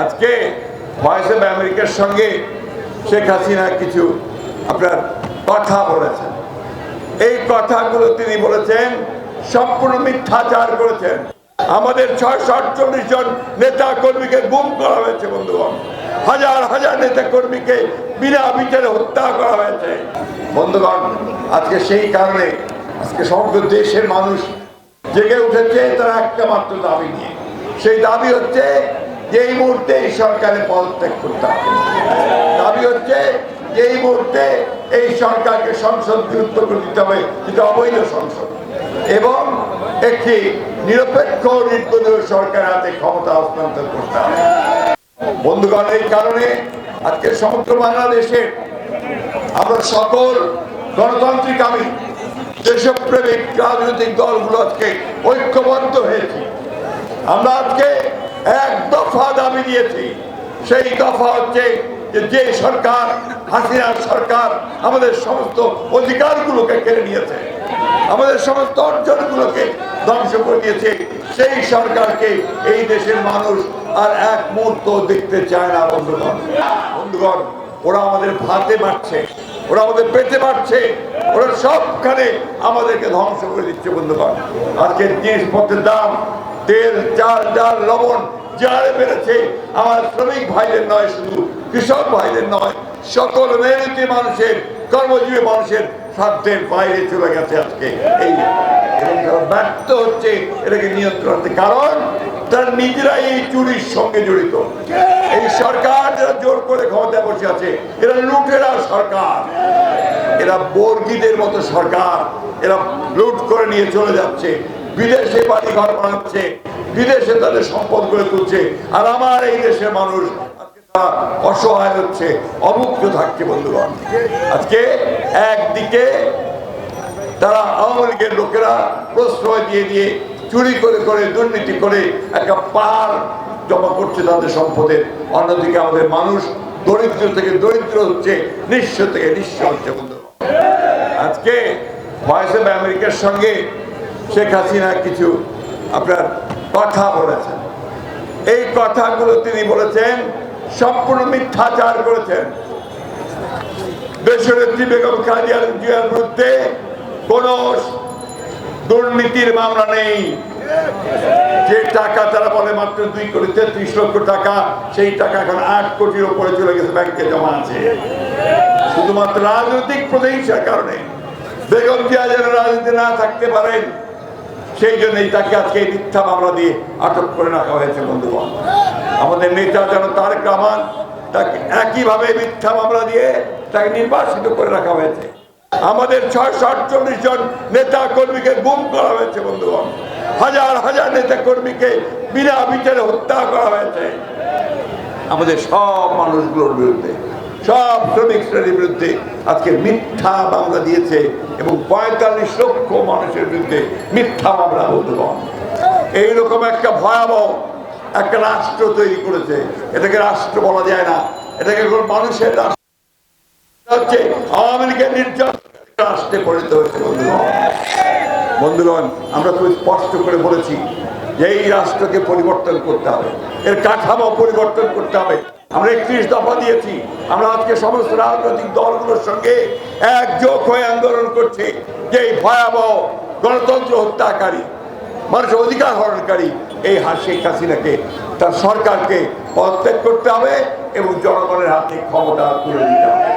আজকে voice of আমেরিকার সঙ্গে শেখ হাসিনা কিছু আপনার কথা বলেছেন। এই কথাগুলো তিনি বলেছেন, সম্পূর্ণ মিথ্যাচার করেছেন। আমাদের ছয়শো আটচল্লিশ জন নেতা কর্মীকে গুম করা হয়েছে, বন্ধুগণ। হাজার হাজার নেতা কর্মীকে বিনা বিচারে হত্যা করা হয়েছে। বন্ধুগণ, আজকে সেই কারণে আজকে সমগ্র দেশের মানুষ জেগে উঠেছে, তারা একটা মাত্র দাবি নিয়ে। সেই দাবি হচ্ছে যে এই মুহূর্তে এই সরকারের পদত্যাগ করতে হবে। দাবি হচ্ছে যে এই মুহূর্তে এই সরকারকে সংসদ বিরুদ্ধ করে দিতে হবে যেটা অবৈধ সংসদ। এবং একটি নিরপেক্ষ নির্দলীয় সরকার হাতে ক্ষমতা হস্তান্তর করতে হবে। বন্ধুগণ, এই কারণে আজকে সমগ্র বাংলাদেশের আমরা সকল গণতান্ত্রিক আমি দেশপ্রেমিক রাজনৈতিক দলগুলো আজকে ঐক্যবদ্ধ হয়েছি। আমরা আজকে এক দফা দাবি দিয়েছি সেই দফা হচ্ছে যে সরকার, হাসিনার সরকার আমাদের সমস্ত অধিকারগুলোকে কেড়ে নিয়েছে। আমাদের সমস্ত অর্জনগুলোকে ধ্বংস করে দিয়েছে। সেই সরকারকে এই দেশের মানুষ আর এক মুহূর্ত দেখতে চায় না, বন্ধুগণ। বন্ধুগণ, ওরা আমাদের ভাতে মারছে। ওরা আমাদের পেতে মারছে। ওরা সবখানে আমাদেরকে ধ্বংস করে দিচ্ছে, বন্ধুগণ। আজকের জিনিসপত্রের দাম, তেল, চাল, ডাল, লবণ যারে বেড়েছে আমার শ্রমিক ভাইদের নয় শুধু, কৃষক ভাইদের নয়, সকল মেহনতি মানুষের, কর্মজীবী মানুষের সাধ্যের বাইরে চলে গেছে আজকে। এই এবং তারা ব্যর্থ হচ্ছে এটাকে নিয়ন্ত্রণ। কারণ তারা নিজেরাই এই চুরির সঙ্গে জড়িত। এই সরকার যারা জোর করে ক্ষমতায় বসে আছে, এরা লুটেরা সরকার। এরা বর্গীদের মতো সরকার। এরা লুট করে নিয়ে চলে যাচ্ছে। বিদেশে বাড়ি ঘর বানাচ্ছে, বিদেশে তাদের সম্পদ গড়ে তুলছে, আর আমার এই দেশের মানুষ অসহায় হচ্ছে, অমুক্ত থাকছে, বন্ধুগণ। আজকে একদিকে তারা আওয়ামী লীগের লোকেরা প্রশ্রয় দিয়ে দিয়ে চুরি করে করে, দুর্নীতি করে একটা পার জমা করছে তাদের সম্পদের। অন্যদিকে আমাদের মানুষ দরিদ্র থেকে দরিদ্র হচ্ছে, নিঃস্ব থেকে নিঃস্ব হচ্ছে বন্ধু আজকে ভয়েস অফ আমেরিকার সঙ্গে শেখ হাসিনা কিছু আপনার কথা বলেছেন। এই কথাগুলো তিনি বলেছেন, সম্পূর্ণ মিথ্যাচার করেছেন। দেশনেত্রী বেগম খাদিয়া জিয়ার বিরুদ্ধে কোন দুর্নীতির মামলা নেই। যে টাকা তারা বলে মাত্র দুই কোটি তেত্রিশ লক্ষ টাকা, সেই টাকা এখন আট কোটির উপরে চলে গেছে, ব্যাংকে জমা আছে। শুধুমাত্র রাজনৈতিক প্রতিহিংসার কারণে। বেগম জিয়া যেন রাজনীতি না থাকতে পারেন সেই জন্যই তাকে আজকে এই মিথ্যা মামলা দিয়ে আটক করে রাখা হয়েছে, বন্ধুগণ। আমাদের নেতা যেন তারেক রহমান তাকে একইভাবে মিথ্যা মামলা দিয়ে তাকে নির্বাসিত করে রাখা হয়েছে। আমাদের ছয়শো আটচল্লিশ জন নেতা কর্মীকে গুম করা হয়েছে, বন্ধুগণ। হাজার হাজার নেতা কর্মীকে বিনা বিচারে হত্যা করা হয়েছে। আমাদের সব মানুষগুলোর বিরুদ্ধে সব শ্রমিক শ্রেণির বিরুদ্ধে আজকে মিথ্যা মামলা দিয়েছে এবং পঁয়তাল্লিশ লক্ষ মানুষের বিরুদ্ধে মিথ্যা মামলা বন্ধুগণ এইরকম একটা ভয়াবহ একটা রাষ্ট্র তৈরি করেছে। এটাকে রাষ্ট্র বলা যায় না। এটাকে কোনো মানুষের রাষ্ট্র হচ্ছে। আওয়ামী লীগের নির্যাতন রাষ্ট্রে পরিণত হয়েছে, বন্ধুগণ। বন্ধুগণ, আমরা খুব স্পষ্ট করে বলেছি যে এই রাষ্ট্রকে পরিবর্তন করতে হবে। এর কাঠামো পরিবর্তন করতে হবে। আমরা একত্রিশ দফা দিয়েছি। আমরা আজকে সমস্ত রাজনৈতিক দলগুলোর সঙ্গে একযোগ হয়ে আন্দোলন করছি, যে এই ভয়াবহ গণতন্ত্র হত্যাকারী, মানুষের অধিকার হরণকারী এই শেখ হাসিনাকে, তার সরকারকে পদত্যাগ করতে হবে এবং জনগণের হাতে ক্ষমতা তুলে দিতে হবে।